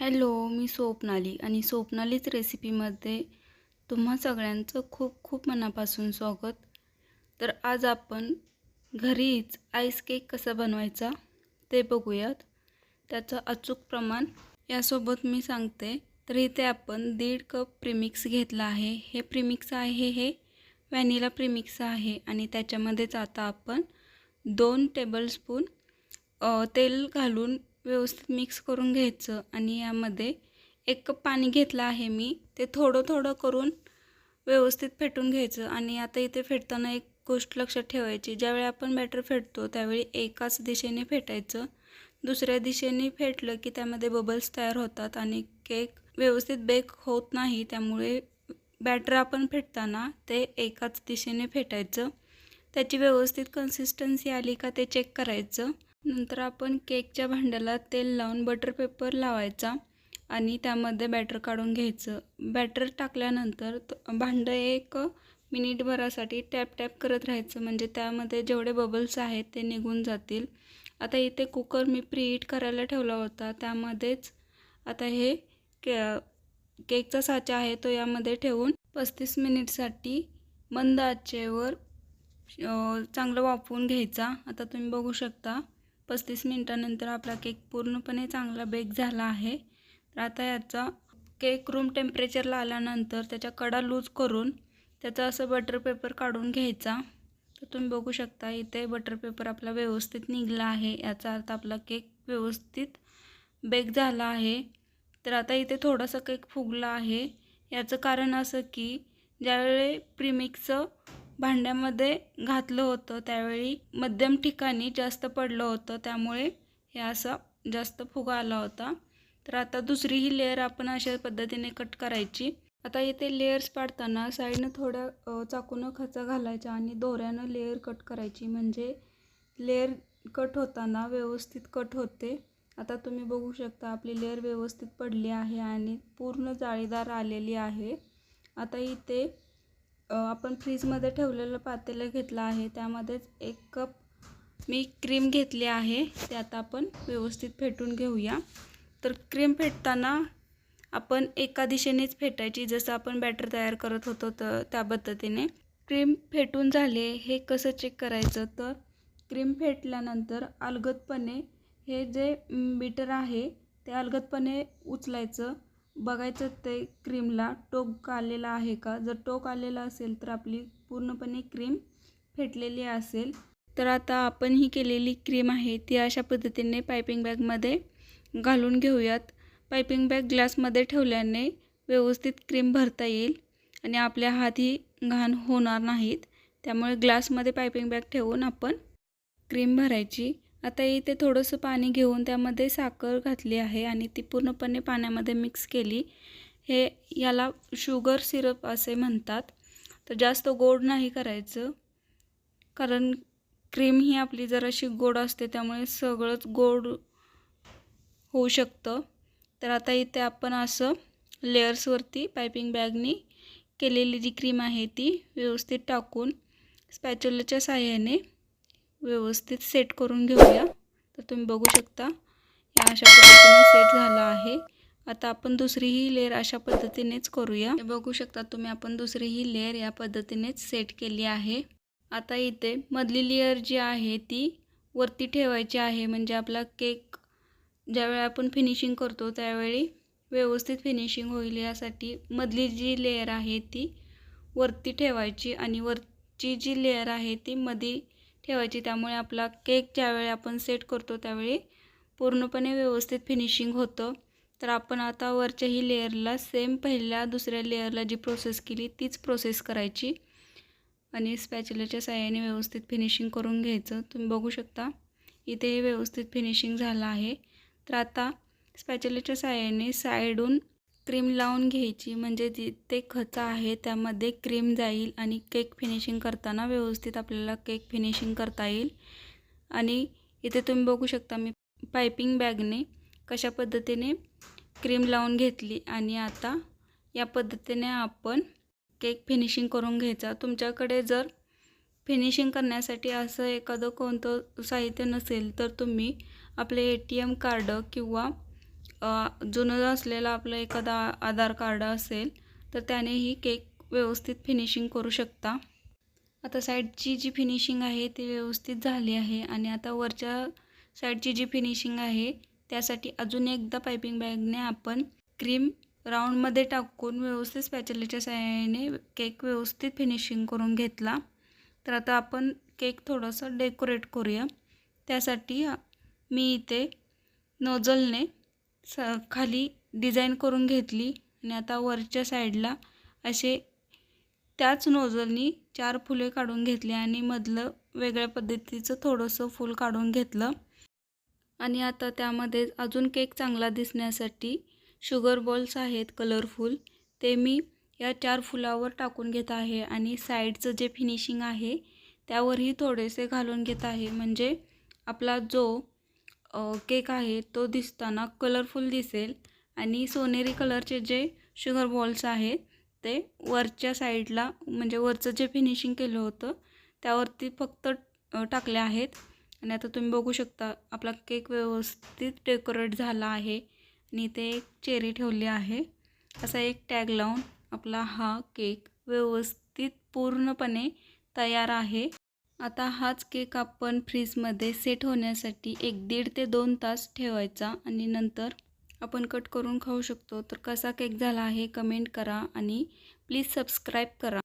Hello मी स्वप्नाली आणि स्वप्नालीच रेसिपीमध्ये तुम्हा सगळ्यांचं खूप खूप मनापासून स्वागत. तर आज आपण घरीच आईस केक कसा बनवायचा ते बघूयात. त्याचं अचूक प्रमाण यासोबत मी सांगते. तर इथे आपण दीड कप प्रिमिक्स घेतला आहे. हे प्रिमिक्स आहे हे व्हॅनिला प्रिमिक्स आहे आणि त्याच्यामध्येच आता आपण दोन टेबलस्पून तेल घालून व्यवस्थित मिक्स करून घ्यायचं आणि यामध्ये एक कप पाणी घेतलं आहे मी. ते थोडं थोडं करून व्यवस्थित फेटून घ्यायचं आणि आता इथे फेटताना एक गोष्ट लक्षात ठेवायची. ज्यावेळी आपण बॅटर फेटतो त्यावेळी एकाच दिशेने फेटायचं. दुसऱ्या दिशेने फेटलं की त्यामध्ये बबल्स तयार होतात आणि केक व्यवस्थित बेक होत नाही. त्यामुळे बॅटर आपण फेटताना ते एकाच दिशेने फेटायचं. त्याची व्यवस्थित कन्सिस्टन्सी आली का ते चेक करायचं. नंतर आपण केकच्या भांड्याला तेल लावून बटर पेपर लावायचा आणि त्यामध्ये बॅटर काढून घ्यायचं. बॅटर टाकल्यानंतर भांडं एक मिनिटभरासाठी टॅप टॅप करत राहायचं. म्हणजे त्यामध्ये जेवढे बबल्स आहेत ते निघून जातील. आता इथे कुकर मी प्रीहीट करायला ठेवला होता. त्यामध्येच आता हे के केकचा साचा आहे तो यामध्ये ठेवून पस्तीस मिनिटसाठी मंद आचेवर चांगलं वाफवून घ्यायचा. आता तुम्ही बघू शकता. पस्तीस मिनटानंतर आपला केक पूर्णपणे चांगला बेक झाला आहे. तर आता याचा केक रूम टेम्परेचरला आल्यानंतर त्याच्या कडा लूज करून त्याचा असं बटर पेपर काढून घ्यायचा. तर तुम्ही बघू शकता इथे बटर पेपर आपला व्यवस्थित निघला आहे. याचा अर्थ आपला केक व्यवस्थित बेक झाला आहे. तर आता इथे थोडासा केक फुगला आहे. याचं कारण असं की ज्यावेळी प्रीमिक्सचं भांड्यामध्ये घातलं होतं. त्यावेळी मध्यम ठिकाणी जास्त पडलं होतं. त्यामुळे हे असा जास्त फुगा आला होता. तर आता दुसरी ही लेअर आपण अशा पद्धतीने कट करायची. आता इथे लेअर्स पाडताना साईडनं थोड्या चाकूनं खचा घालायचा आणि दोऱ्यानं लेअर कट करायची. म्हणजे लेअर कट होताना व्यवस्थित कट होते. आता तुम्ही बघू शकता आपली लेअर व्यवस्थित पडली आहे आणि पूर्ण जाळीदार आलेली आहे. आता इथे आपण फ्रीजमध्ये ठेवलेलं पातेलं घेतलं आहे. त्यामध्येच एक कप मी क्रीम घेतली आहे. ते आता आपण व्यवस्थित फेटून घेऊया. तर क्रीम फेटताना आपण एका दिशेनेच फेटायची. जसं आपण बॅटर तयार करत होतो तर त्या पद्धतीने. क्रीम फेटून झाले हे कसं चेक करायचं? तर क्रीम फेटल्यानंतर अलगदपणे हे जे बीटर आहे ते अलगदपणे उचलायचं. बघायचं ते क्रीमला टोक आलेला आहे का? जर टोक आलेला असेल तर आपली पूर्णपणे क्रीम फेटलेली असेल. तर आता आपण ही केलेली क्रीम आहे ती अशा पद्धतीने पायपिंग बॅगमध्ये घालून घेऊयात. पायपिंग बॅग ग्लासमध्ये ठेवल्याने व्यवस्थित क्रीम भरता येईल आणि आपल्या हातही घाण होणार नाहीत. त्यामुळे ग्लासमध्ये पायपिंग बॅग ठेवून आपण क्रीम भरायची आता इथे थोडंसं पाणी घेऊन त्यामध्ये साखर घातली आहे आणि ती पूर्णपणे पाण्यामध्ये मिक्स केली. हे याला शुगर सिरप असे म्हणतात. तर जास्त गोड नाही करायचं. कारण क्रीम ही आपली जराशी गोड असते त्यामुळे सगळंच गोड होऊ शकतं. तर आता इथे आपण असं लेअर्सवरती पायपिंग बॅगनी केलेली जी क्रीम आहे ती व्यवस्थित टाकून स्पॅच्युलाच्या साह्याने व्यवस्थित सेट करून घेऊया. तर तुम्ही बघू शकता या अशा पद्धतीने सेट झाला आहे. आता आपण दुसरीही लेअर अशा पद्धतीनेच करूया. बघू शकता तुम्ही आपण दुसरीही लेअर या पद्धतीनेच सेट केली आहे. आता इथे मधली लेअर जी आहे ती वरती ठेवायची आहे. म्हणजे आपला केक ज्यावेळी आपण फिनिशिंग करतो त्यावेळी व्यवस्थित फिनिशिंग होईल. यासाठी मधली जी लेअर आहे ती वरती ठेवायची. आणि वरची जी लेअर आहे ती मधी ठेवायची. त्यामुळे आपला केक ज्यावेळी आपण सेट करतो त्यावेळी पूर्णपणे व्यवस्थित फिनिशिंग होतं. तर आपण आता वरच्याही लेअरला सेम पहिल्या दुसऱ्या लेअरला जी प्रोसेस केली तीच प्रोसेस करायची. आणि स्पॅच्युलाच्या साह्याने व्यवस्थित फिनिशिंग करून घ्यायचं. तुम्ही बघू शकता इथे हे व्यवस्थित फिनिशिंग झालं आहे. तर आता स्पॅच्युलाच्या साह्याने साईडून क्रीम लावून घ्यायची. म्हणजे जिथे खचा आहे त्यामध्ये क्रीम जाईल आणि केक फिनिशिंग करताना व्यवस्थित आपल्याला केक फिनिशिंग करता येईल. आणि इथे तुम्ही बघू शकता मी पायपिंग बॅगने कशा पद्धतीने क्रीम लावून घेतली आणि आता या पद्धतीने आपण केक फिनिशिंग करून घ्यायचा. तुमच्याकडे जर फिनिशिंग करण्यासाठी असं एखादं कोणतं साहित्य नसेल तर तुम्ही आपले ए टी एम कार्ड किंवा जुनं असलेलं आपलं एखादा आधार कार्ड असेल तर त्यानेही केक व्यवस्थित फिनिशिंग करू शकता. आता साईडची जी फिनिशिंग आहे ती व्यवस्थित झाली आहे आणि आता वरच्या साईडची जी फिनिशिंग आहे त्यासाठी अजून एकदा पायपिंग बॅगने आपण क्रीम राऊंडमध्ये टाकून व्यवस्थित स्पॅचलीच्या सहाय्याने केक व्यवस्थित फिनिशिंग करून घेतला. तर आता आपण केक थोडंसं डेकोरेट करूया. त्यासाठी मी इथे नोजलने स खाली डिझाईन करून घेतली आणि आता वरच्या साईडला असे त्याच नोजलनी चार फुले काढून घेतली आणि मधलं वेगळ्या पद्धतीचं थोडंसं फूल काढून घेतलं. आणि आता त्यामध्ये अजून केक चांगला दिसण्यासाठी शुगर बॉल्स आहेत कलरफुल ते मी या चार फुलावर टाकून घेत आहे आणि साईडचं जे फिनिशिंग आहे त्यावरही थोडेसे घालून घेत आहे. म्हणजे आपला जो केक आहे तो दिसताना कलरफुल दिसेल आणि सोनेरी कलरचे जे शुगर बॉल्स आहेत ते वरच्या साईडला म्हणजे वरचं जे फिनिशिंग केलं होतं त्यावरती फक्त टाकले आहेत. आणि आता तुम्ही बघू शकता आपला केक व्यवस्थित डेकोरेट झाला आहे आणि इथे एक चेरी ठेवली आहे. असा एक टॅग लावून आपला हा केक व्यवस्थित पूर्णपणे तयार आहे. आता हाच केक आपण फ्रीजमध्ये सेट होण्यासाठी एक दीड ते दोन तास ठेवायचा आणि नंतर आपण कट करून खाऊ शकतो. तर कसा केक झाला आहे कमेंट करा आणि प्लीज सबस्क्राईब करा.